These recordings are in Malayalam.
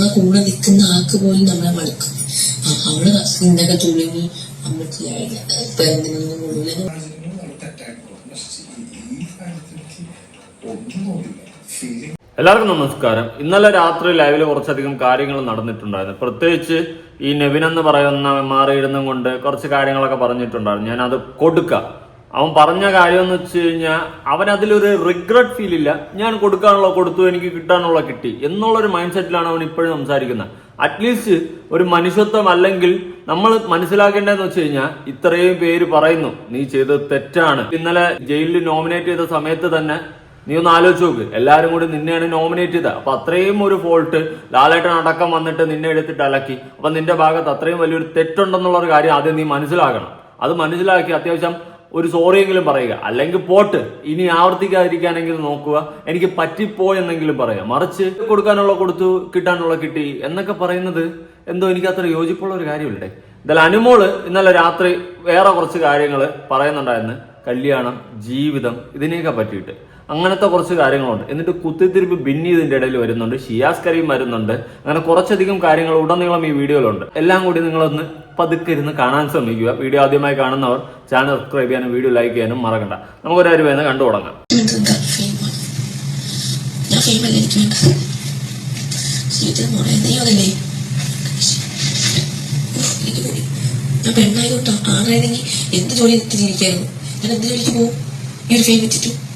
നമ്മളെ കൂടെ നിൽക്കുന്ന ആൾക്ക് പോലും നമ്മളെ മടുക്കും. അവൾ ഇന്നൊക്കെ തുളുങ്ങി നമ്മൾക്ക് എല്ലാവർക്കും നമസ്കാരം. ഇന്നലെ രാത്രി ലൈവിൽ കുറച്ചധികം കാര്യങ്ങൾ നടന്നിട്ടുണ്ടായിരുന്നു. പ്രത്യേകിച്ച് ഈ നെവിൻ എന്ന് പറയുന്ന മാറിയിടുന്നും കൊണ്ട് കുറച്ച് കാര്യങ്ങളൊക്കെ പറഞ്ഞിട്ടുണ്ടായിരുന്നു. ഞാൻ അത് കൊടുക്കാം. അവൻ പറഞ്ഞ കാര്യം എന്ന് വെച്ച് കഴിഞ്ഞാൽ അവൻ അതിലൊരു റിഗ്രറ്റ് ഫീൽ ഇല്ല. ഞാൻ കൊടുക്കാനുള്ള കൊടുത്തു എനിക്ക് കിട്ടാനുള്ള കിട്ടി. എന്നുള്ള ഒരു മൈൻഡ് സെറ്റിലാണ് അവൻ ഇപ്പോഴും സംസാരിക്കുന്നത്. അറ്റ്ലീസ്റ്റ് ഒരു മനുഷ്യത്വം അല്ലെങ്കിൽ നമ്മൾ മനസ്സിലാക്കേണ്ടതെന്ന് വെച്ച് കഴിഞ്ഞാൽ ഇത്രയും പേര് പറയുന്നു നീ ചെയ്തത് തെറ്റാണ്. ഇന്നലെ ജയിലിൽ നോമിനേറ്റ് ചെയ്ത സമയത്ത് തന്നെ നീ ഒന്ന് ആലോചിച്ച് നോക്ക്. എല്ലാവരും കൂടി നിന്നെയാണ് നോമിനേറ്റ് ചെയ്തത്. അപ്പൊ അത്രയും ഒരു ഫോൾട്ട് ലാലേട്ടൻ അടക്കം വന്നിട്ട് നിന്നെ എടുത്തിട്ട് അലക്കി. അപ്പൊ നിന്റെ ഭാഗത്ത് അത്രയും വലിയൊരു തെറ്റുണ്ടെന്നുള്ള ഒരു കാര്യം ആദ്യം നീ മനസ്സിലാക്കണം. അത് മനസ്സിലാക്കി അത്യാവശ്യം ഒരു സോറിയെങ്കിലും പറയുക. അല്ലെങ്കിൽ പോട്ട് ഇനി ആവർത്തിക്കാതിരിക്കാനെങ്കിലും നോക്കുക. എനിക്ക് പറ്റിപ്പോയെന്നെങ്കിലും പറയുക. മറിച്ച് കൊടുക്കാനുള്ള കൊടുത്തു കിട്ടാനുള്ള കിട്ടി എന്നൊക്കെ പറയുന്നത് എന്തോ എനിക്ക് അത്ര യോജിപ്പുള്ള ഒരു കാര്യമില്ലേ എന്തായാലും അനുമോൾ ഇന്നലെ രാത്രി വേറെ കുറച്ച് കാര്യങ്ങൾ പറയുന്നുണ്ടായിരുന്നു. കല്യാണം ജീവിതം ഇതിനെയൊക്കെ പറ്റിയിട്ട്. അങ്ങനത്തെ കുറച്ച് കാര്യങ്ങളുണ്ട്. എന്നിട്ട് കുത്തിത്തിരിപ്പ് ബിന്നി ഇതിന്റെ ഇടയിൽ വരുന്നുണ്ട്. ഷിയാസ് വരുന്നുണ്ട്. അങ്ങനെ കുറച്ചധികം കാര്യങ്ങൾ ഉടനീളം ഈ വീഡിയോയിലുണ്ട്. എല്ലാം കൂടി നിങ്ങളൊന്ന് പതുക്കെ ഇരുന്ന് കാണാൻ ശ്രമിക്കുക. വീഡിയോ ആദ്യമായി കാണുന്നവർ ചാനൽ സബ്സ്ക്രൈബ് ചെയ്യാനും വീഡിയോ ലൈക്ക് ചെയ്യാനും മറക്കണ്ട. നമുക്ക് ഒരു വേദന കണ്ടു തുടങ്ങാം. ഞാൻ ആണായിരുന്നെങ്കിൽ എന്ത് ജോലി എത്തിയിരിക്കുന്നു ഞാൻ എന്ത് ജോലിക്ക് പോകും? ഈ ഒരു ഫെയിം വെച്ചിട്ട്.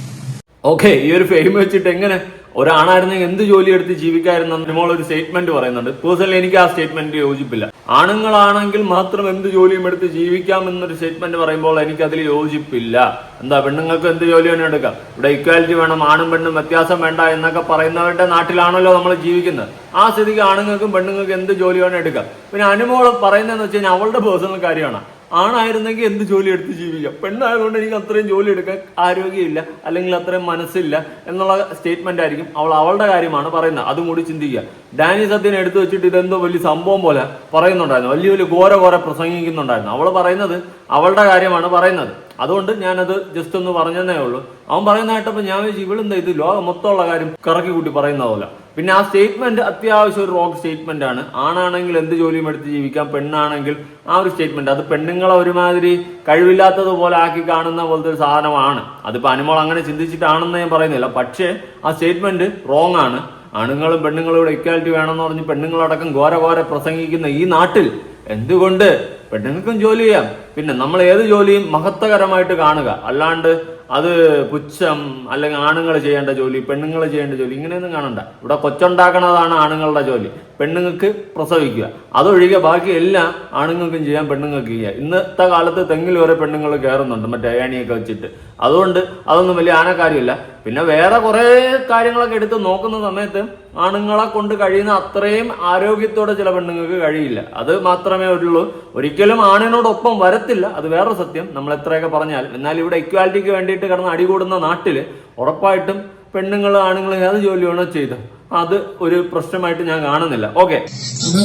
ഓക്കെ ഈ ഒരു ഫെയിം വെച്ചിട്ട് എങ്ങനെ ഒരാണായിരുന്നെങ്കിൽ എന്ത് ജോലി എടുത്ത് ജീവിക്കായിരുന്നു മോൾ ഒരു സ്റ്റേറ്റ്മെന്റ് പറയുന്നുണ്ട്. പേഴ്സണലി എനിക്ക് ആ സ്റ്റേറ്റ്മെന്റ് യോജിപ്പില്ല. ആണുങ്ങളാണെങ്കിൽ മാത്രം എന്ത് ജോലിയും എടുത്ത് ജീവിക്കാം എന്നൊരു സ്റ്റേറ്റ്മെന്റ് പറയുമ്പോൾ എനിക്ക് അതിൽ യോജിപ്പില്ല. എന്താ പെണ്ണുങ്ങൾക്ക് എന്ത് ജോലി തന്നെ എടുക്കാം? ഇവിടെ ഇക്വാലിറ്റി വേണം ആണും പെണ്ണും വ്യത്യാസം വേണ്ട എന്നൊക്കെ പറയുന്നവരുടെ നാട്ടിലാണല്ലോ നമ്മൾ ജീവിക്കുന്നത്. ആ സ്ഥിതിക്ക് ആണുങ്ങൾക്കും പെണ്ണുങ്ങൾക്കും എന്ത് ജോലി വേണം എടുക്കാം? പിന്നെ അനുമോൾ പറയുന്നതെന്ന് വെച്ച് കഴിഞ്ഞാൽ അവളുടെ പേഴ്സണൽ കാര്യമാണ്. ആണായിരുന്നെങ്കിൽ എന്ത് ജോലി എടുത്ത് ജീവിക്കാം? പെണ്ണായതുകൊണ്ട് എനിക്ക് അത്രയും ജോലി എടുക്കാൻ ആരോഗ്യമില്ല അല്ലെങ്കിൽ അത്രയും മനസ്സില്ല എന്നുള്ള സ്റ്റേറ്റ്മെന്റ് ആയിരിക്കും അവൾ അവളുടെ കാര്യമാണ് പറയുന്നത്. അതും കൂടി ചിന്തിക്കുക. ഡാനി സത്യനെ എടുത്തു വെച്ചിട്ട് ഇതെന്തോ വലിയ സംഭവം പോലെ പറയുന്നുണ്ടായിരുന്നു. വലിയ വലിയ ഘോര ഘോര പ്രസംഗിക്കുന്നുണ്ടായിരുന്നു. അവൾ പറയുന്നത് അവളുടെ കാര്യമാണ് പറയുന്നത്. അതുകൊണ്ട് ഞാനത് ജസ്റ്റ് ഒന്ന് പറഞ്ഞതേ ഉള്ളൂ. അവൻ പറയുന്ന കേട്ടപ്പോൾ ഞാൻ വിചാരിച്ചു ഇവളെന്താ ഇത്? ലോകം മൊത്തമുള്ള കാര്യം കറക്കി കൂട്ടി പറയുന്ന പോലെ. പിന്നെ ആ സ്റ്റേറ്റ്മെന്റ് അത്യാവശ്യം ഒരു റോങ് സ്റ്റേറ്റ്മെന്റ് ആണ്. ആണാണെങ്കിൽ എന്ത് ജോലിയും എടുത്ത് ജീവിക്കാം പെണ്ണാണെങ്കിൽ ആ ഒരു സ്റ്റേറ്റ്മെന്റ് അത് പെണ്ണുങ്ങളെ ഒരുമാതിരി കഴിവില്ലാത്തതുപോലെ ആക്കി കാണുന്ന പോലത്തെ ഒരു സാധനമാണ്. അതിപ്പോ അനുമോൾ അങ്ങനെ ചിന്തിച്ചിട്ടാണെന്ന് ഞാൻ പറയുന്നില്ല. പക്ഷേ ആ സ്റ്റേറ്റ്മെന്റ് റോങ് ആണ്. ആണുങ്ങളും പെണ്ണുങ്ങളും ഇവിടെ ഇക്വാലിറ്റി വേണമെന്ന് പറഞ്ഞ് പെണ്ണുങ്ങളടക്കം ഘോര ഘോര പ്രസംഗിക്കുന്ന ഈ നാട്ടിൽ എന്തുകൊണ്ട് പെണ്ണുങ്ങൾക്കും ജോലി ചെയ്യാം? പിന്നെ നമ്മൾ ഏത് ജോലിയും മഹത്വകരമായിട്ട് കാണുക. അല്ലാണ്ട് അത് പുച്ഛം അല്ലെങ്കിൽ ആണുങ്ങൾ ചെയ്യേണ്ട ജോലി പെണ്ണുങ്ങൾ ചെയ്യേണ്ട ജോലി ഇങ്ങനെയൊന്നും കാണണ്ട. ഇവിടെ കൊച്ചുണ്ടാക്കണതാണ് ആണുങ്ങളുടെ ജോലി. പെണ്ണുങ്ങൾക്ക് പ്രസവിക്കുക. അതൊഴികെ ബാക്കി എല്ലാം ആണുങ്ങൾക്കും ചെയ്യാം പെണ്ണുങ്ങൾക്ക് ചെയ്യാം. ഇന്നത്തെ കാലത്ത് തെങ്ങിൽ വരെ പെണ്ണുങ്ങൾ കയറുന്നുണ്ട് മറ്റേ ഏണിയൊക്കെ വെച്ചിട്ട്. അതുകൊണ്ട് അതൊന്നും വലിയ ആനക്കാര്യമില്ല പിന്നെ വേറെ കുറേ കാര്യങ്ങളൊക്കെ എടുത്ത് നോക്കുന്ന സമയത്ത് ആണുങ്ങളെ കൊണ്ട് കഴിയുന്ന അത്രയും ആരോഗ്യത്തോടെ ചില പെണ്ണുങ്ങൾക്ക് കഴിയില്ല. അത് മാത്രമേ ഉള്ളൂ. ഒരിക്കലും ആണിനോടൊപ്പം വരത്തില്ല. അത് വേറെ സത്യം. നമ്മൾ എത്രയൊക്കെ പറഞ്ഞാൽ എന്നാൽ ഇവിടെ ഇക്വാലിറ്റിക്ക് വേണ്ടിയിട്ട് കിടന്ന് അടികൂടുന്ന നാട്ടിൽ ഉറപ്പായിട്ടും പെണ്ണുങ്ങൾ ആണുങ്ങൾ ഏത് ജോലിയാണോ ചെയ്ത് അത് ഒരു പ്രശ്നമായിട്ട് ഞാൻ കാണുന്നില്ല. ഓക്കെ. നമ്മളെ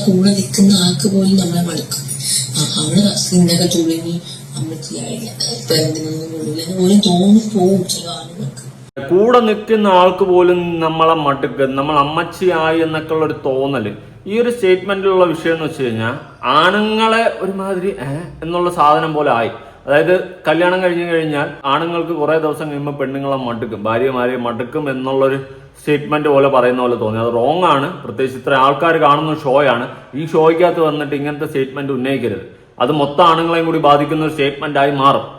ആളുകൾക്ക് കൂടെ നിൽക്കുന്ന ആൾക്ക് പോലും നമ്മളെ മടുക്ക് നമ്മൾ അമ്മച്ചിയായി എന്നൊക്കെ ഉള്ള ഒരു തോന്നൽ. ഈ ഒരു സ്റ്റേറ്റ്മെന്റിലുള്ള വിഷയം എന്ന് വെച്ച് കഴിഞ്ഞാൽ ആണുങ്ങളെ ഒരുമാതിരി എന്നുള്ള സാധനം പോലെ ആയി. അതായത് കല്യാണം കഴിഞ്ഞു കഴിഞ്ഞാൽ ആണുങ്ങൾക്ക് കുറെ ദിവസം കഴിയുമ്പോൾ പെണ്ണുങ്ങളെ മടുക്കും. ഭാര്യമാരെ മടുക്കും എന്നുള്ളൊരു സ്റ്റേറ്റ്മെന്റ് പോലെ പറയുന്ന പോലെ തോന്നി. അത് റോങ് ആണ്. പ്രത്യേകിച്ച് ഇത്ര ആൾക്കാർ കാണുന്ന ഷോയാണ്. ഈ ഷോയ്ക്കകത്ത് വന്നിട്ട് ഇങ്ങനത്തെ സ്റ്റേറ്റ്മെന്റ് ഉന്നയിക്കരുത്. അത് മൊത്തം ആണുങ്ങളെയും കൂടി ബാധിക്കുന്ന ഒരു സ്റ്റേറ്റ്മെന്റ് ആയി മാറും.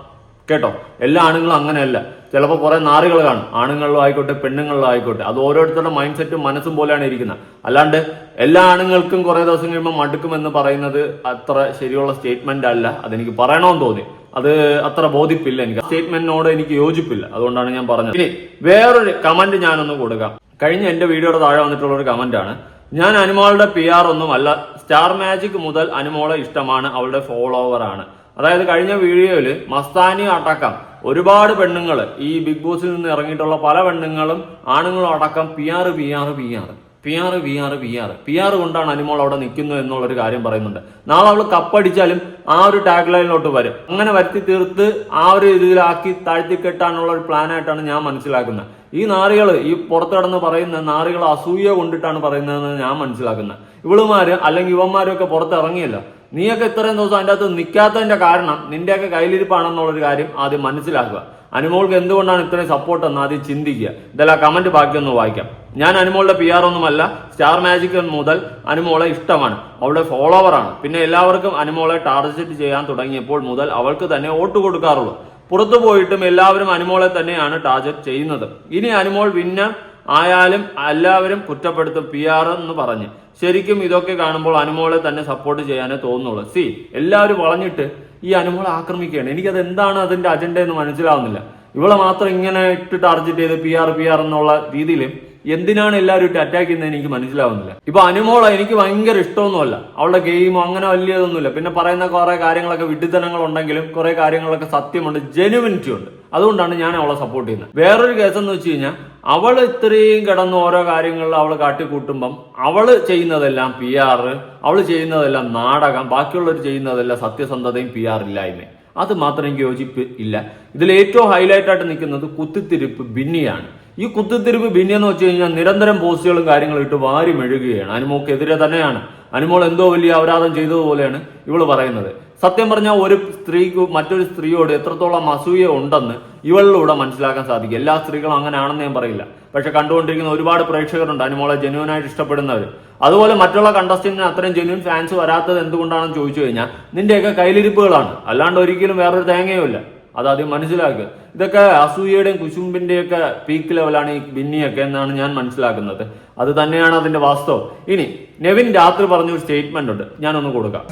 കേട്ടോ? എല്ലാ ആണുങ്ങളും അങ്ങനെയല്ല. ചിലപ്പോൾ കുറേ നാറുകൾ കാണും. ആണുങ്ങളിലും ആയിക്കോട്ടെ പെണ്ണുങ്ങളിലും ആയിക്കോട്ടെ. അത് ഓരോരുത്തരുടെ മൈൻഡ് സെറ്റും മനസ്സും പോലെയാണ് ഇരിക്കുന്നത്. അല്ലാണ്ട് എല്ലാ ആണുങ്ങൾക്കും കുറേ ദിവസം കഴിയുമ്പോൾ മടുക്കുമെന്ന് പറയുന്നത് അത്ര ശരിയുള്ള സ്റ്റേറ്റ്മെന്റ് അല്ല. അതെനിക്ക് പറയണമെന്ന് തോന്നി. അത് അത്ര ബോധിപ്പില്ല എനിക്ക്. സ്റ്റേറ്റ്മെന്റിനോട് എനിക്ക് യോജിപ്പില്ല. അതുകൊണ്ടാണ് ഞാൻ പറഞ്ഞത്. ഇനി വേറൊരു കമന്റ് ഞാനൊന്ന് കൊടുക്കാം. കഴിഞ്ഞ എന്റെ വീഡിയോയുടെ താഴെ വന്നിട്ടുള്ള ഒരു കമന്റ് ആണ്. ഞാൻ അനുമോളുടെ പി ആർ ഒന്നും അല്ല. സ്റ്റാർ മാജിക് മുതൽ അനുമോളെ ഇഷ്ടമാണ്. അവളുടെ ഫോളോവർ ആണ്. അതായത് കഴിഞ്ഞ വീഡിയോയിൽ മസ്താനി അടക്കം ഒരുപാട് പെണ്ണുങ്ങൾ ഈ ബിഗ് ബോസിൽ നിന്ന് ഇറങ്ങിയിട്ടുള്ള പല പെണ്ണുങ്ങളും ആണുങ്ങളും അടക്കം P R P R P R P R P R P R P R കൊണ്ടാണ് അനിമോൾ അവിടെ നിൽക്കുന്നു എന്നുള്ളൊരു കാര്യം പറയുന്നുണ്ട്. നാളെ അവൾ കപ്പടിച്ചാലും ആ ഒരു ടാഗ് ലൈനിലോട്ട് വരും. അങ്ങനെ വരുത്തി തീർത്ത് ആ ഒരു രീതിയിലാക്കി താഴ്ത്തിക്കെട്ടാനുള്ള ഒരു പ്ലാനായിട്ടാണ് ഞാൻ മനസ്സിലാക്കുന്നത്. ഈ നാറികൾ ഈ പുറത്ത് കിടന്ന് പറയുന്ന നാറികൾ അസൂയ കൊണ്ടിട്ടാണ് പറയുന്നതെന്ന് ഞാൻ മനസ്സിലാക്കുന്നത്. ഇവളുമാര് അല്ലെങ്കിൽ ഇവന്മാരും ഒക്കെ പുറത്ത് ഇറങ്ങിയല്ലോ. നീയൊക്കെ ഇത്രയും ദിവസം അതിന്റെ അകത്ത് നിൽക്കാത്തതിന്റെ കാരണം നിന്റെയൊക്കെ കയ്യിലിരിപ്പാണെന്നുള്ളൊരു കാര്യം ആദ്യം മനസ്സിലാക്കുക. അനുമോൾക്ക് എന്തുകൊണ്ടാണ് ഇത്രയും സപ്പോർട്ട് എന്ന് ആദ്യം ചിന്തിക്കുക. ഇതെല്ലാം കമന്റ് ബാക്കിയൊന്ന് വായിക്കാം. ഞാൻ അനുമോളുടെ പി ആർ ഒന്നുമല്ല സ്റ്റാർ മാജിക് മുതൽ അനുമോളെ ഇഷ്ടമാണ്. അവളുടെ ഫോളോവറാണ് പിന്നെ എല്ലാവർക്കും അനുമോളെ ടാർഗറ്റ് ചെയ്യാൻ തുടങ്ങിയപ്പോൾ മുതൽ അവൾക്ക് തന്നെ വോട്ട് കൊടുക്കാറുള്ളൂ. പുറത്തു പോയിട്ടും എല്ലാവരും അനുമോളെ തന്നെയാണ് ടാർഗറ്റ് ചെയ്യുന്നത്. ഇനി അനുമോൾ വിന്നർ ആയാലും എല്ലാവരും കുറ്റപ്പെടുത്തും പി ആർ എന്ന് പറഞ്ഞ്. ശരിക്കും ഇതൊക്കെ കാണുമ്പോൾ അനുമോളെ തന്നെ സപ്പോർട്ട് ചെയ്യാനേ തോന്നുള്ളൂ സി എല്ലാവരും വളഞ്ഞിട്ട് ഈ അനുമോളെ ആക്രമിക്കുകയാണ്. എനിക്കത് എന്താണ് അതിന്റെ അജണ്ട എന്ന് മനസ്സിലാവുന്നില്ല. ഇവളെ മാത്രം ഇങ്ങനെ ഇട്ട് ടാർജറ്റ് ചെയ്ത് പി ആർ പി ആർ എന്നുള്ള രീതിയിൽ എന്തിനാണ് എല്ലാവരും ഇട്ട് അറ്റാക്ക് ചെയ്യുന്നത് എനിക്ക് മനസ്സിലാവുന്നില്ല. ഇപ്പൊ അനുമോള എനിക്ക് ഭയങ്കര ഇഷ്ടമൊന്നുമല്ല. അവളുടെ ഗെയിമോ അങ്ങനെ വലിയതൊന്നുമില്ല. പിന്നെ പറയുന്ന കുറെ കാര്യങ്ങളൊക്കെ വിഡിത്തനങ്ങൾ ഉണ്ടെങ്കിലും കുറെ കാര്യങ്ങളൊക്കെ സത്യമുണ്ട് ജെനുവിനിറ്റി ഉണ്ട്. അതുകൊണ്ടാണ് ഞാൻ അവളെ സപ്പോർട്ട് ചെയ്യുന്നത്. വേറൊരു കേസ് എന്ന് വെച്ച് കഴിഞ്ഞാൽ അവൾ ഇത്രയും കിടന്ന് ഓരോ കാര്യങ്ങളിൽ അവൾ കാട്ടിക്കൂട്ടുമ്പം അവൾ ചെയ്യുന്നതെല്ലാം പി ആർ അവൾ ചെയ്യുന്നതെല്ലാം നാടകം ബാക്കിയുള്ളവർ ചെയ്യുന്നതെല്ലാം സത്യസന്ധതയും പി ആർ ഇല്ലായ്മയും. അത് മാത്രം എനിക്ക് യോജിപ്പ് ഇല്ല. ഇതിൽ ഏറ്റവും ഹൈലൈറ്റ് ആയിട്ട് നിൽക്കുന്നത് കുത്തിത്തിരിപ്പ് ബിന്നിയാണ്. ഈ കുത്തിത്തിരിപ്പ് ബിന്നി എന്ന് വെച്ച് കഴിഞ്ഞാൽ നിരന്തരം പോസ്റ്റുകളും കാര്യങ്ങളും ഇട്ട് വാരി മെഴുകുകയാണ്. അനുമോക്കെതിരെ തന്നെയാണ്. അനുമോൾ എന്തോ വലിയ അപരാധം ചെയ്തതുപോലെയാണ് ഇവൾ പറയുന്നത്. സത്യം പറഞ്ഞാൽ ഒരു സ്ത്രീക്ക് മറ്റൊരു സ്ത്രീയോട് എത്രത്തോളം അസൂയ ഉണ്ടെന്ന് ഇവളിലൂടെ മനസ്സിലാക്കാൻ സാധിക്കും. എല്ലാ സ്ത്രീകളും അങ്ങനെയാണെന്ന് ഞാൻ പറയില്ല. പക്ഷെ കണ്ടുകൊണ്ടിരിക്കുന്ന ഒരുപാട് പ്രേക്ഷകരുണ്ട് അനുമോളെ ജെന്യൂനായിട്ട് ഇഷ്ടപ്പെടുന്നവർ അതുപോലെ മറ്റുള്ള കണ്ടസ്റ്റന്റിന് അത്രയും ജെന്യൂൻ ഫാൻസ് വരാത്തത് എന്തുകൊണ്ടാണെന്ന് ചോദിച്ചു കഴിഞ്ഞാൽ നിന്റെയൊക്കെ കയ്യിലിരിപ്പുകളാണ്. അല്ലാണ്ട് ഒരിക്കലും വേറൊരു തേങ്ങയും ഇല്ല അതാദ്യം മനസ്സിലാക്കുക. ഇതൊക്കെ അസൂയയുടെയും കുശുമ്പിന്റെയൊക്കെ പീക്ക് ലെവലാണ് ഈ ബിന്നിയൊക്കെ എന്നാണ് ഞാൻ മനസ്സിലാക്കുന്നത്. അത് തന്നെയാണ് അതിന്റെ വാസ്തവം. ഇനി നെവിൻ രാത്രി പറഞ്ഞ ഒരു സ്റ്റേറ്റ്മെന്റ് ഉണ്ട്. ഞാനൊന്ന് കൊടുക്കാം.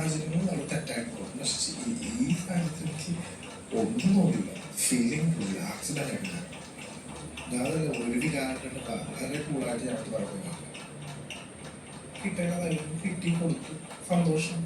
കിട്ടി കൊടുത്തു സന്തോഷം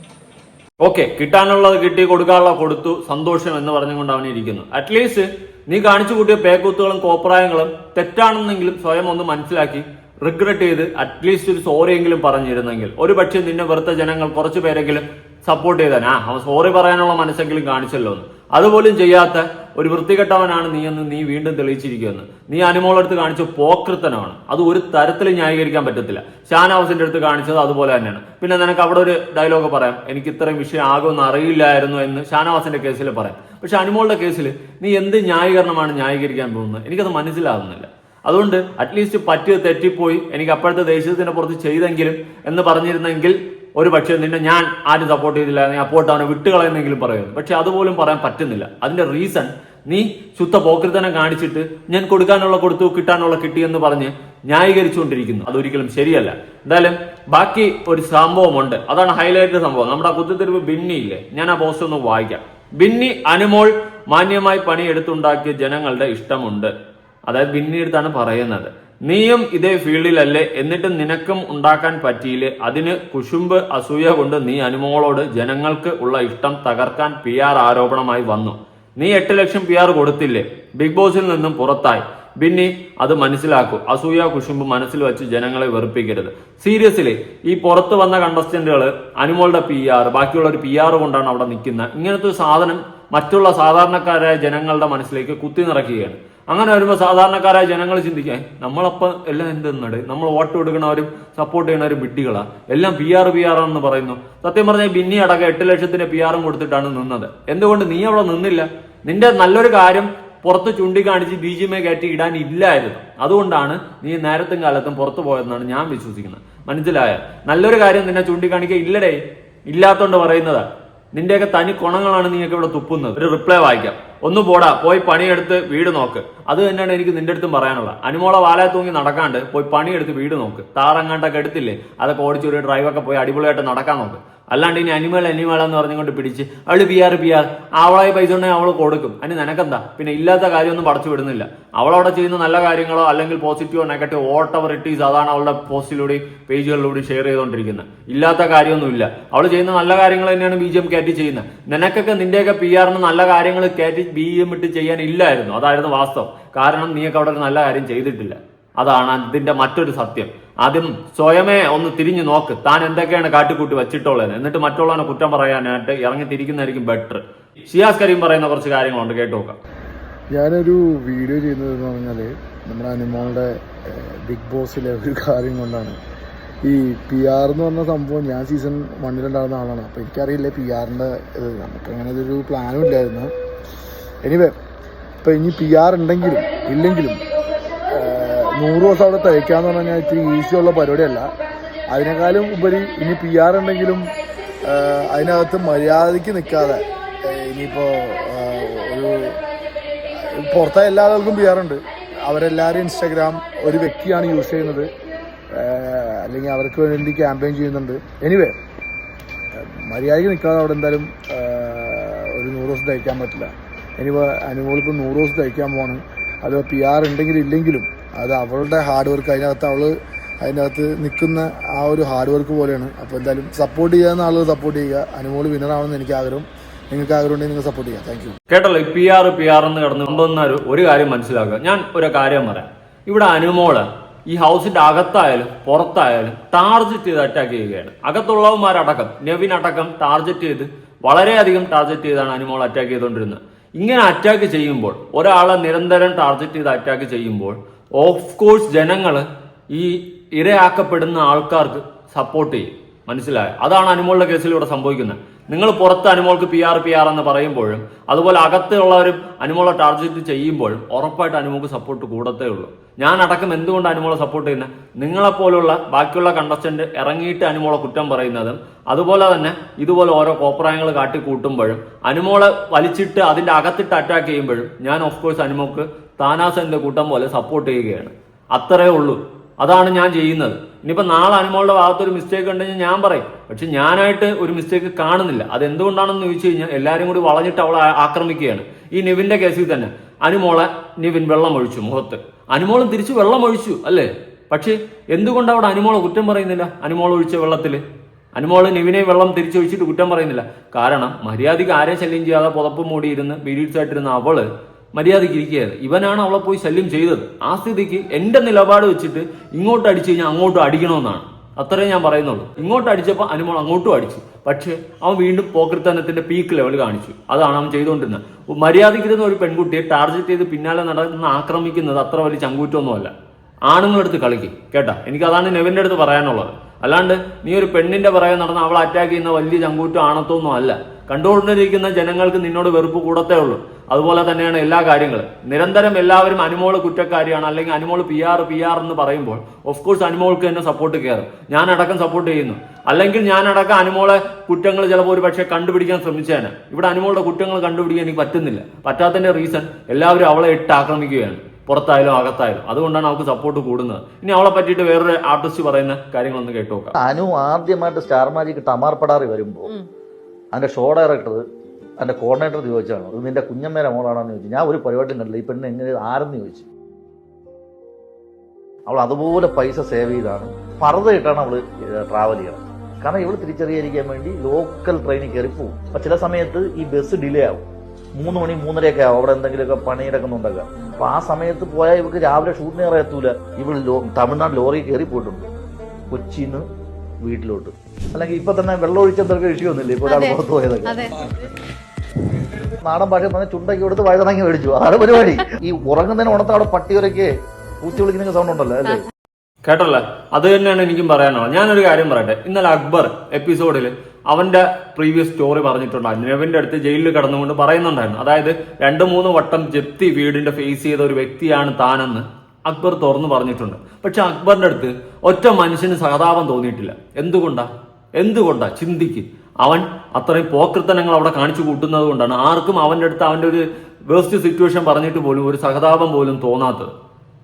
ഓക്കെ കിട്ടാനുള്ളത് കിട്ടി കൊടുക്കാനുള്ള കൊടുത്തു സന്തോഷം എന്ന് പറഞ്ഞുകൊണ്ട് അവൻ ഇരിക്കുന്നു. അറ്റ്ലീസ്റ്റ് നീ കാണിച്ചു കൂട്ടിയ പേക്കൂത്തുകളും കോപ്രായങ്ങളും തെറ്റാണെന്നെങ്കിലും സ്വയം ഒന്ന് മനസ്സിലാക്കി റിഗ്രറ്റ് ചെയ്ത് അറ്റ്ലീസ്റ്റ് ഒരു സോറിയെങ്കിലും പറഞ്ഞിരുന്നെങ്കിൽ. ഒരു പക്ഷേ നിന്നെ വെറുത്ത ജനങ്ങൾ കുറച്ചു പേരെങ്കിലും സപ്പോർട്ട് ചെയ്താൽ ആ അവൻ സോറി പറയാനുള്ള മനസ്സെങ്കിലും കാണിച്ചല്ലോ എന്ന്. അതുപോലും ചെയ്യാത്ത ഒരു വൃത്തികെട്ടവനാണ് നീ എന്ന് നീ വീണ്ടും തെളിയിച്ചിരിക്കുമെന്ന് നീ അനുമോളടുത്ത് കാണിച്ച പോക്കൃത്തനമാണ് അത് ഒരു തരത്തിൽ ന്യായീകരിക്കാൻ പറ്റത്തില്ല. ഷാനവാസിന്റെ അടുത്ത് കാണിച്ചത് അതുപോലെ തന്നെയാണ്. പിന്നെ നിനക്ക് അവിടെ ഒരു ഡയലോഗ് പറയാം. എനിക്ക് ഇത്രയും വിഷയം ആകുമെന്ന് അറിയില്ലായിരുന്നു എന്ന് ഷാനവാസിന്റെ കേസിൽ പറയാം. പക്ഷെ അനുമോളുടെ കേസിൽ നീ എന്ത് ന്യായീകരണമാണ് ന്യായീകരിക്കാൻ പോകുന്നത്? എനിക്കത് മനസ്സിലാകുന്നില്ല അതുകൊണ്ട് അറ്റ്ലീസ്റ്റ് പറ്റിയത് തെറ്റിപ്പോയി. എനിക്ക് അപ്പോഴത്തെ ദേശത്തിന്റെ പുറത്ത് ചെയ്തെങ്കിലും എന്ന് പറഞ്ഞിരുന്നെങ്കിൽ ഒരു പക്ഷേ നിന്നെ ഞാൻ ആരും സപ്പോർട്ട് ചെയ്തില്ല നീ അപ്പോട്ട് അവനെ വിട്ടുകളയെന്നെങ്കിലും പറയുന്നു. പക്ഷെ അതുപോലും പറയാൻ പറ്റുന്നില്ല. അതിന്റെ റീസൺ നീ ശുദ്ധ പോക്രിതനം കാണിച്ചിട്ട് ഞാൻ കൊടുക്കാനുള്ള കൊടുത്തു കിട്ടാനുള്ള കിട്ടി എന്ന് പറഞ്ഞ് ന്യായീകരിച്ചുകൊണ്ടിരിക്കുന്നു. അതൊരിക്കലും ശരിയല്ല. എന്തായാലും ബാക്കി ഒരു സംഭവമുണ്ട്. അതാണ് ഹൈലൈറ്റ് സംഭവം. നമ്മുടെ ആ കുത്തിത്തിരിവ് ബിന്നി ഇല്ലേ ഞാൻ ആ പോസ്റ്റ് ഒന്ന് വായിക്കാം. ബിന്നി അനുമോൾ മാന്യമായി പണിയെടുത്തുണ്ടാക്കിയ ജനങ്ങളുടെ ഇഷ്ടമുണ്ട്. അതായത് പിന്നീടാണ് പറയുന്നത്. നീയും ഇതേ ഫീൽഡിലല്ലേ എന്നിട്ടും നിനക്കും ഉണ്ടാക്കാൻ പറ്റിയില്ലേ? അതിന് കുശുമ്പ് അസൂയ കൊണ്ട് നീ അനുമോളോട് ജനങ്ങൾക്ക് ഉള്ള ഇഷ്ടം തകർക്കാൻ പി ആരോപണമായി വന്നു. നീ എട്ട് ലക്ഷം പി കൊടുത്തില്ലേ? ബിഗ് ബോസിൽ നിന്നും പുറത്തായി. പിന്നെ അത് മനസ്സിലാക്കൂ. അസൂയ കുശുമ്പ് മനസ്സിൽ വെച്ച് ജനങ്ങളെ വെറുപ്പിക്കരുത്. സീരിയസ്ലി ഈ പുറത്ത് വന്ന കണ്ടസ്റ്റന്റുകൾ അനുമോളുടെ പി ആർ ബാക്കിയുള്ള ഒരു പി ആർ കൊണ്ടാണ് അവിടെ നിൽക്കുന്നത്. ഇങ്ങനത്തെ ഒരു സാധനം മറ്റുള്ള സാധാരണക്കാരായ ജനങ്ങളുടെ മനസ്സിലേക്ക് കുത്തി നിറയ്ക്കുകയാണ്. അങ്ങനെ വരുമ്പോൾ സാധാരണക്കാരായ ജനങ്ങൾ ചിന്തിക്കാൻ നമ്മളപ്പം എല്ലാം എന്തെന്നട്? നമ്മൾ വോട്ട് കൊടുക്കണവരും സപ്പോർട്ട് ചെയ്യണവരും വിഡ്ഢികളാ. എല്ലാം പി ആർ പി ആർ എന്ന് പറയുന്നു. സത്യം പറഞ്ഞാൽ ബിന്നി അടക്കം എട്ട് ലക്ഷത്തിന്റെ പി ആറും കൊടുത്തിട്ടാണ് നിന്നത്. എന്തുകൊണ്ട് നീ അവിടെ നിന്നില്ല? നിന്റെ നല്ലൊരു കാര്യം പുറത്ത് ചൂണ്ടിക്കാണിച്ച് ബി ജി എം കയറ്റി ഇടാൻ ഇല്ലായിരുന്നു. അതുകൊണ്ടാണ് നീ നേരത്തും കാലത്തും പുറത്തു പോയതെന്നാണ് ഞാൻ വിശ്വസിക്കുന്നത്. മനസ്സിലായ? നല്ലൊരു കാര്യം നിന്നെ ചൂണ്ടിക്കാണിക്കുക ഇല്ലടേ. ഇല്ലാത്തോണ്ട് പറയുന്നതാ. നിന്റെയൊക്കെ തനി കുണങ്ങളാണ് നീയൊക്കെ ഇവിടെ തുപ്പുന്നത്. ഒരു റിപ്ലൈ വായിക്കാം. ഒന്ന് പോടാ പോയി പണിയെടുത്ത് വീട് നോക്ക്. അത് തന്നെയാണ് എനിക്ക് നിന്റെ അടുത്തും പറയാനുള്ളത്. അനുമോളെ വാലാ തൂങ്ങി നടക്കാണ്ട് പോയി പണിയെടുത്ത് വീട് നോക്ക്. താറങ്ങാണ്ടൊക്കെ എടുത്തില്ലേ? അതൊക്കെ ഓടിച്ചൊരു ഡ്രൈവൊക്കെ പോയി അടിപൊളിയായിട്ട് നടക്കാൻ നോക്ക്. അല്ലാണ്ട് ഇനി അനിമൽ അനിമൽ എന്ന് പറഞ്ഞുകൊണ്ട് പിടിച്ച് അവൾ പി ആർ പി ആർ അവളെ പൈസ ഉണ്ടെങ്കിൽ അവൾ കൊടുക്കും. അതിന് നിനക്കെന്താ? പിന്നെ ഇല്ലാത്ത കാര്യമൊന്നും പടച്ചു വിടുന്നില്ല. അവളവിടെ ചെയ്യുന്ന നല്ല കാര്യങ്ങളോ അല്ലെങ്കിൽ പോസിറ്റീവോ നെഗറ്റീവോ വോട്ട് എവർ ഇറ്റ് ഈസ് അതാണ് അവളുടെ പോസ്റ്റിലൂടെ പേജുകളിലൂടെ ഷെയർ ചെയ്തുകൊണ്ടിരിക്കുന്നത്. ഇല്ലാത്ത കാര്യമൊന്നുമില്ല. അവൾ ചെയ്യുന്ന നല്ല കാര്യങ്ങൾ തന്നെയാണ് ബി ജി എം കയറ്റി ചെയ്യുന്നത്. നിനക്കൊക്കെ നിന്റെയൊക്കെ പി ആറിന് നല്ല കാര്യങ്ങൾ കയറ്റി ബി എം ഇട്ട് ചെയ്യാൻ ഇല്ലായിരുന്നു. അതായിരുന്നു വാസ്തവം. കാരണം നീയൊക്കെ അവിടെ ഒരു നല്ല കാര്യം ചെയ്തിട്ടില്ല. അതാണ് ഇതിന്റെ മറ്റൊരു സത്യം. ആദ്യം സ്വയമേ ഒന്ന് തിരിഞ്ഞു നോക്ക്. താൻ എന്തൊക്കെയാണ് കാട്ടിക്കൂട്ടി വെച്ചിട്ടുള്ളത്? എന്നിട്ട് മറ്റുള്ളവനെ കുറ്റം പറയാനായിട്ട് ഇറങ്ങി തിരിക്കുന്നതായിരിക്കും ബെറ്റർ ഷിയാസ് കരീം പറയുന്ന കുറച്ച് കാര്യങ്ങളുണ്ട്. കേട്ടു നോക്കാം. ഞാനൊരു വീഡിയോ ചെയ്യുന്നതെന്ന് പറഞ്ഞാൽ നമ്മുടെ അനുമോളുടെ ബിഗ് ബോസിലെ ഒരു കാര്യം കൊണ്ടാണ്. ഈ പി ആർ എന്ന് പറഞ്ഞ സംഭവം ഞാൻ സീസൺ വണ്ണിലുണ്ടായിരുന്ന ആളാണ്. അപ്പോൾ എനിക്കറിയില്ല പി ആറിന്റെ ഇത്. നമുക്ക് അങ്ങനെ ഒരു പ്ലാനും ഇല്ലായിരുന്നു. എനിവേ ഇപ്പോൾ ഇനി പി ആർ ഉണ്ടെങ്കിലും ഇല്ലെങ്കിലും നൂറ് ദിവസം അവിടെ തയ്ക്കാന്ന് പറഞ്ഞാൽ ഇത്തിരി ഈസിയുള്ള പരിപാടിയല്ല. അതിനേക്കാളും ഉപരി ഇനി പി ആർ ഉണ്ടെങ്കിലും അതിനകത്ത് മര്യാദയ്ക്ക് നിൽക്കാതെ ഇനിയിപ്പോൾ ഒരു പുറത്തെ എല്ലാ ആളുകൾക്കും പി ആർ ഉണ്ട്. അവരെല്ലാവരും ഇൻസ്റ്റാഗ്രാം ഒരു വ്യക്തിയാണ് യൂസ് ചെയ്യുന്നത്. അല്ലെങ്കിൽ അവർക്ക് വേണ്ടി ക്യാമ്പയിൻ ചെയ്യുന്നുണ്ട്. എനിവേ മര്യാദയ്ക്ക് നിൽക്കാതെ അവിടെ എന്തായാലും ഒരു നൂറ് ദിവസം തയ്ക്കാൻ പറ്റില്ല. ഇനിയിപ്പോൾ അനുമോളിപ്പോൾ നൂറ് ദിവസം തയ്ക്കാൻ പോവാണ്. അത് പി ആർ ഉണ്ടെങ്കിലും ഇല്ലെങ്കിലും അത് അവളുടെ ഹാർഡ് വർക്ക് അതിനകത്ത് അവൾ അതിനകത്ത് നിൽക്കുന്ന ആ ഒരു ഹാർഡ് വർക്ക് പോലെയാണ്. അപ്പോൾ എന്തായാലും സപ്പോർട്ട് ചെയ്യാവുന്ന ആളുകൾ സപ്പോർട്ട് ചെയ്യുക. അനുമോൾ വിന്നറാണെന്ന് എനിക്ക് ആഗ്രഹം. നിങ്ങൾക്ക് ആഗ്രഹം ഉണ്ടെങ്കിൽ നിങ്ങൾ സപ്പോർട്ട് ചെയ്യുക. താങ്ക് യു കേട്ടല്ലോ പി ആർ പി ആർ എന്ന് കിടന്ന് കൊണ്ടുവന്നാൽ ഒരു കാര്യം മനസ്സിലാക്കുക. ഞാൻ ഒരു കാര്യം പറയാം. ഇവിടെ അനുമോൾ ഈ ഹൗസിന്റെ അകത്തായാലും പുറത്തായാലും ടാർഗറ്റ് ചെയ്ത് അറ്റാക്ക് ചെയ്യുകയാണ്. അകത്തുള്ളവന്മാരടക്കം നെവിൻ അടക്കം ടാർഗറ്റ് ചെയ്ത് വളരെയധികം ടാർഗറ്റ് ചെയ്താണ് അനുമോൾ അറ്റാക്ക് ചെയ്തുകൊണ്ടിരുന്നത്. ഇങ്ങനെ അറ്റാക്ക് ചെയ്യുമ്പോൾ ഒരാളെ നിരന്തരം ടാർഗറ്റ് ചെയ്ത് അറ്റാക്ക് ചെയ്യുമ്പോൾ ഓഫ് കോഴ്സ് ജനങ്ങൾ ഈ ഇരയാക്കപ്പെടുന്ന ആൾക്കാർക്ക് സപ്പോർട്ട് ചെയ്യും. മനസ്സിലായോ? അതാണ് അനുമോളുടെ കേസിൽ ഇവിടെ സംഭവിക്കുന്നത്. നിങ്ങൾ പുറത്ത് അനുമോൾക്ക് പി ആർ പി ആർ എന്ന് പറയുമ്പോഴും അതുപോലെ അകത്തുള്ളവരും അനുമോളെ ടാർഗറ്റ് ചെയ്യുമ്പോഴും ഉറപ്പായിട്ട് അനുമോൾക്ക് സപ്പോർട്ട് കൂടത്തേ ഉള്ളൂ. ഞാൻ അടക്കം എന്തുകൊണ്ട് അനുമോളെ സപ്പോർട്ട് ചെയ്യുന്നത് നിങ്ങളെപ്പോലുള്ള ബാക്കിയുള്ള കണ്ടസ്റ്റന്റ് ഇറങ്ങിയിട്ട് അനുമോളെ കുറ്റം പറയുന്നതും അതുപോലെ തന്നെ ഇതുപോലെ ഓരോ കോപ്രായങ്ങൾ കാട്ടി കൂട്ടുമ്പോഴും അനുമോളെ വലിച്ചിട്ട് അതിന്റെ അകത്തിട്ട് അറ്റാക്ക് ചെയ്യുമ്പോഴും ഞാൻ ഓഫ് കോഴ്സ് അനുമോക്ക് താനാസന്റെ കൂട്ടം പോലെ സപ്പോർട്ട് ചെയ്യുകയാണ്. അത്രേ ഉള്ളൂ. അതാണ് ഞാൻ ചെയ്യുന്നത്. ഇനിയിപ്പോ നാളെ അനുമോളുടെ ഭാഗത്ത് ഒരു മിസ്റ്റേക്ക് ഉണ്ടെങ്കിൽ ഞാൻ പറയും. പക്ഷെ ഞാനായിട്ട് ഒരു മിസ്റ്റേക്ക് കാണുന്നില്ല. അത് എന്തുകൊണ്ടാണെന്ന് ചോദിച്ചു കഴിഞ്ഞാൽ എല്ലാവരും കൂടി വളഞ്ഞിട്ട് അവളെ ആക്രമിക്കുകയാണ്. ഈ നിവിന്റെ കേസിൽ തന്നെ അനുമോളെ നിവിൻ വെള്ളം ഒഴിച്ചു മുഖത്ത്. അനുമോളും തിരിച്ചു വെള്ളം ഒഴിച്ചു അല്ലേ? പക്ഷെ എന്തുകൊണ്ട് അവിടെ അനുമോളെ കുറ്റം പറയുന്നില്ല? അനുമോൾ ഒഴിച്ച വെള്ളത്തിൽ അനുമോൾ നിവിനെ വെള്ളം തിരിച്ചൊഴിച്ചിട്ട് കുറ്റം പറയുന്നില്ല. കാരണം മര്യാദയ്ക്ക് ആരെ ശല്യം ചെയ്യാതെ പുതപ്പ് മൂടിയിരുന്ന് പീരീഡ്സ് ആയിട്ടിരുന്ന അവൾ മര്യാദയ്ക്ക് ഇരിക്കുകയായിരുന്നു ഇവനാണ് അവളെ പോയി ശല്യം ചെയ്തത്. ആ സ്ഥിതിക്ക് എന്റെ നിലപാട് വെച്ചിട്ട് ഇങ്ങോട്ട് അടിച്ചു കഴിഞ്ഞാൽ അങ്ങോട്ടും അടിക്കണമെന്നാണ്. അത്രേ ഞാൻ പറയുന്നുള്ളൂ. ഇങ്ങോട്ട് അടിച്ചപ്പോൾ അനുമോൾ അങ്ങോട്ടും അടിച്ചു. പക്ഷേ അവൻ വീണ്ടും പോക്കൃത്തനത്തിന്റെ പീക്ക് ലെവൽ കാണിച്ചു. അതാണ് അവൻ ചെയ്തുകൊണ്ടിരുന്നത്. മര്യാദയ്ക്കിരുന്ന ഒരു പെൺകുട്ടിയെ ടാർഗറ്റ് ചെയ്ത് പിന്നാലെ നടന്ന് ആക്രമിക്കുന്നത് അത്ര വലിയ ചങ്കൂറ്റമൊന്നുമല്ല. ആണുങ്ങളെടുത്ത് കളിക്കും. കേട്ടാ? എനിക്ക് അതാണ് നെവിന്റെ അടുത്ത് പറയാനുള്ളത്. അല്ലാണ്ട് നീ ഒരു പെണ്ണിന്റെ പറയാൻ നടന്ന് അവളെ അറ്റാക്ക് ചെയ്യുന്ന വലിയ ചങ്കൂറ്റം ആണത്തൊന്നും അല്ല. കണ്ടുകൊണ്ടിരിക്കുന്ന ജനങ്ങൾക്ക് നിന്നോട് വെറുപ്പ് കൂടത്തേ ഉള്ളൂ. അതുപോലെ തന്നെയാണ് എല്ലാ കാര്യങ്ങളും. നിരന്തരം എല്ലാവരും അനുമോൾ കുറ്റക്കാരിയാണ് അല്ലെങ്കിൽ Anumol P R P R എന്ന് പറയുമ്പോൾ ഓഫ് കോഴ്സ് അനുമോൾക്ക് തന്നെ സപ്പോർട്ട് കയറും. ഞാൻ അടക്കം സപ്പോർട്ട് ചെയ്യുന്നു. അല്ലെങ്കിൽ ഞാൻ അടക്കം അനുമോളെ കുറ്റങ്ങൾ ചിലപ്പോൾ ഒരു പക്ഷേ കണ്ടുപിടിക്കാൻ ശ്രമിച്ചേനെ. ഇവിടെ അനുമോളുടെ കുറ്റങ്ങൾ കണ്ടുപിടിക്കാൻ എനിക്ക് പറ്റുന്നില്ല. പറ്റാത്തതിന്റെ റീസൺ എല്ലാവരും അവളെ ഇട്ട് ആക്രമിക്കുകയാണ്. പുറത്തായാലും അകത്തായാലും. അതുകൊണ്ടാണ് അവൾക്ക് സപ്പോർട്ട് കൂടുന്നത്. ഇനി അവളെ പറ്റിയിട്ട് വേറൊരു ആർട്ടിസ്റ്റ് പറയുന്ന കാര്യങ്ങളൊന്ന് കേട്ടു നോക്കാം. അനു ആദ്യമായിട്ട് സ്റ്റാർ മാജിക് ടമാർ പടാറി വരുമ്പോൾ അതിന്റെ ഷോ ഡയറക്ടർ അതിന്റെ കോർഡിനേറ്റർ ചോദിച്ചാണ് ഇത് നിന്റെ കുഞ്ഞമ്മേരെ മോളാണെന്ന് ചോദിച്ചു. ഞാൻ ഒരു പരിപാടിയും കണ്ടില്ല. ഈ പെണ്ണ് എങ്ങനെ ആരെന്ന് ചോദിച്ചു. അവൾ അതുപോലെ പൈസ സേവ് ചെയ്താണ്. പർദ്ദയിട്ടാണ് അവൾ ട്രാവൽ ചെയ്യണം. കാരണം ഇവൾ തിരിച്ചറിയാതിരിക്കാൻ വേണ്ടി ലോക്കൽ ട്രെയിനിൽ കയറി പോകും അപ്പൊ ചില സമയത്ത് ഈ ബസ് ഡിലേ ആവും. മൂന്ന് മണി മൂന്നരയൊക്കെ ആവും. അവിടെ എന്തെങ്കിലുമൊക്കെ പണിയെടുക്കുന്നുണ്ടാകാം അപ്പൊ ആ സമയത്ത് പോയാൽ ഇവർക്ക് രാവിലെ ഷൂട്ടിന് കയറാൻ എത്തൂല ഇവൾ തമിഴ്നാട് ലോറി കയറി പോയിട്ടുണ്ട്. കൊച്ചിന്ന് വീട്ടിലോട്ട്. അല്ലെങ്കിൽ ഇപ്പൊ തന്നെ വെള്ളം ഒഴിച്ചെന്തൊക്കെ വിഷയമൊന്നുമില്ല ഇപ്പൊ ഒരാൾ പുറത്ത് പോയതൊക്കെ. നാടൻ ഭാഷ പറഞ്ഞ ചുണ്ടൊക്കെ കൊടുത്ത് വഴുതണങ്ങി മേടിച്ചു. അതാണ് പരിപാടി. ഈ ഉറങ്ങുന്നതിന് ഉണർത്ത അവിടെ പട്ടി വരയ്ക്ക് പൂച്ച വിളിക്കുന്ന സൗണ്ട് ഉണ്ടല്ലോ അല്ലേ? കേട്ടല്ലേ അത് തന്നെയാണ് എനിക്കും പറയാനുള്ളത്. ഞാനൊരു കാര്യം പറയട്ടെ. ഇന്നലെ അക്ബർ എപ്പിസോഡിൽ അവന്റെ പ്രീവിയസ് സ്റ്റോറി പറഞ്ഞിട്ടുണ്ടായിരുന്നു നെവിന്റെ അടുത്ത് ജയിലിൽ കിടന്നുകൊണ്ട് പറയുന്നുണ്ടായിരുന്നു. അതായത് രണ്ട് മൂന്ന് വട്ടം ജപ്തി വീടിന്റെ ഫേസ് ചെയ്ത ഒരു വ്യക്തിയാണ് താനെന്ന് അക്ബർ തുറന്നു പറഞ്ഞിട്ടുണ്ട്. പക്ഷെ അക്ബറിന്റെ അടുത്ത് ഒറ്റ മനുഷ്യന് സഹതാപം തോന്നിയിട്ടില്ല. എന്തുകൊണ്ടാ? എന്തുകൊണ്ടാ? ചിന്തിക്ക്. അവൻ അത്രയും പോക്കൃത്തനങ്ങൾ അവിടെ കാണിച്ചു കൂട്ടുന്നത് കൊണ്ടാണ്. ആർക്കും അവന്റെ അടുത്ത് അവന്റെ ഒരു വേസ്റ്റ് സിറ്റുവേഷൻ പറഞ്ഞിട്ട് പോലും ഒരു സഹതാപം പോലും തോന്നാത്തത്.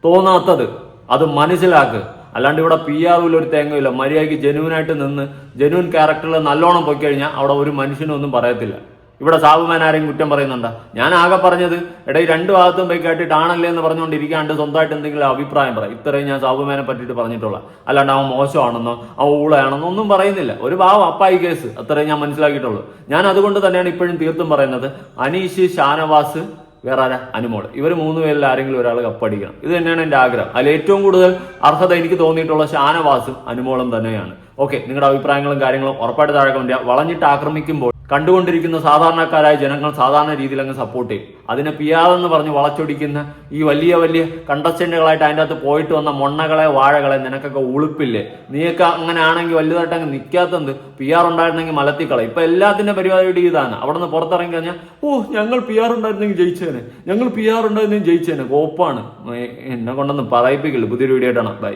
തോന്നാത്തത്. അത് മനസ്സിലാക്ക്. അല്ലാണ്ട് ഇവിടെ പി ഒരു തേങ്ങയില്ല. മര്യാദയ്ക്ക് ജനുവിനായിട്ട് നിന്ന് ജനുവിൻ ക്യാരക്ടറിൽ നല്ലോണം പോയി കഴിഞ്ഞാൽ അവിടെ ഒരു മനുഷ്യനൊന്നും പറയത്തില്ല. ഇവിടെ സാബുമാൻ ആരെയും കുറ്റം പറയുന്നുണ്ട്? ഞാൻ ആകെ പറഞ്ഞത് എടേ രണ്ട് ഭാഗത്തും പോയി കേട്ടിട്ട് ആണല്ലേ എന്ന് പറഞ്ഞുകൊണ്ടിരിക്കാണ്ട് സ്വന്തമായിട്ട് എന്തെങ്കിലും അഭിപ്രായം പറയാം ഇത്രയും ഞാൻ സാബുമാനെ പറ്റിയിട്ട് പറഞ്ഞിട്ടുള്ള. അല്ലാണ്ട് അവൻ മോശമാണെന്നോ അവൻ ഊളയാണെന്നോ ഒന്നും പറയുന്നില്ല. ഒരു ഭാവം അപ്പായി കേസ്. അത്രയും ഞാൻ മനസ്സിലാക്കിയിട്ടുള്ളൂ. ഞാൻ അതുകൊണ്ട് തന്നെയാണ് ഇപ്പോഴും തീർത്തും പറയുന്നത് അനീഷ് ഷാനവാസ് വേറെ ആരാ അനുമോൾ ഇവർ മൂന്ന് പേരിൽ ആരെങ്കിലും ഒരാൾ കപ്പടിക്കണം. ഇത് തന്നെയാണ് എന്റെ ആഗ്രഹം. അതിൽ ഏറ്റവും കൂടുതൽ അർഹത എനിക്ക് തോന്നിയിട്ടുള്ള ഷാനവാസും അനുമോളും തന്നെയാണ്. ഓക്കെ നിങ്ങളുടെ അഭിപ്രായങ്ങളും കാര്യങ്ങളും ഉറപ്പായിട്ട് താഴെ കൊണ്ടുവരിക വളഞ്ഞിട്ട് ആക്രമിക്കുമ്പോൾ കണ്ടുകൊണ്ടിരിക്കുന്ന സാധാരണക്കാരായ ജനങ്ങൾ സാധാരണ രീതിയിൽ അങ്ങ് സപ്പോർട്ട് ചെയ്യും. അതിനെ പിയാതെന്ന് പറഞ്ഞ് വളച്ചൊടിക്കുന്ന ഈ വലിയ വലിയ കണ്ടസ്റ്റന്റുകളായിട്ട് അതിന്റെ അകത്ത് പോയിട്ട് വന്ന മൊണ്ണകളെ വാഴകളെ നിനക്കൊക്കെ ഉളുപ്പില്ലേ? നീയൊക്കെ അങ്ങനെ ആണെങ്കിൽ വലുതായിട്ട് അങ്ങ് നിൽക്കാത്തത് പി ആർ ഉണ്ടായിരുന്നെങ്കിൽ മലത്തിക്കള. ഇപ്പൊ എല്ലാത്തിന്റെ പരിപാടിയുടെ ഇതാണ്. അവിടെ നിന്ന് പുറത്തിറങ്ങി കഴിഞ്ഞാൽ ഓ ഞങ്ങൾ പി ആർ ഉണ്ടായിരുന്നെങ്കിൽ ജയിച്ചേനെ. ഞങ്ങൾ പി ആർ ഉണ്ടായിരുന്നെങ്കിൽ ജയിച്ചേനെ. കോപ്പാണ്. എന്നെ കൊണ്ടൊന്നും പറയിപ്പിക്കില്ല? പുതിയൊരു വീഡിയോ ആയിട്ടാണ്. ബൈ